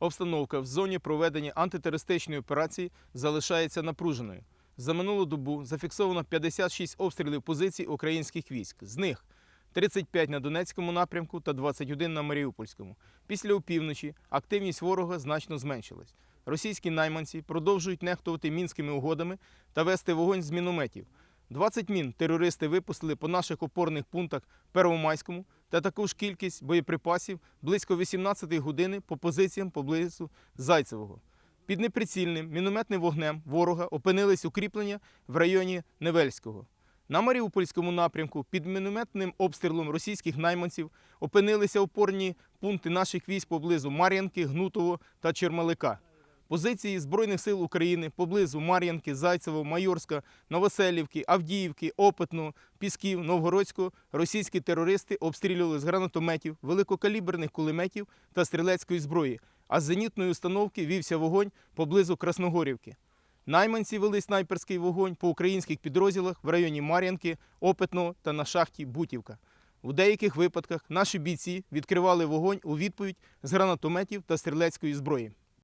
Обстановка в зоні проведення антитерористичної операції залишається напруженою. За минулу добу зафіксовано 56 обстрілів позицій українських військ. З них 35 на Донецькому напрямку та 21 на Маріупольському. Після опівночі активність ворога значно зменшилась. Російські найманці продовжують нехтувати мінськими угодами та вести вогонь з мінометів. 20 мін терористи випустили по наших опорних пунктах Первомайському та таку ж кількість боєприпасів близько 18 години по позиціям поблизу Зайцевого. Під неприцільним мінометним вогнем ворога опинились укріплення в районі Невельського. На Маріупольському напрямку під мінометним обстрілом російських найманців опинилися опорні пункти наших військ поблизу Мар'янки, Гнутово та Чермалика. Позиції Збройних сил України поблизу Мар'янки, Зайцево, Майорська, Новоселівки, Авдіївки, Опитного, Пісків, Новгородського російські терористи обстрілювали з гранатометів, великокаліберних кулеметів та стрілецької зброї, а з зенітної установки вівся вогонь поблизу Красногорівки. Найманці вели снайперський вогонь по українських підрозділах в районі Мар'янки, Опитного та на шахті Бутівка. У деяких випадках наші бійці відкривали вогонь у відповідь з гранатометів та стрілецької зброї.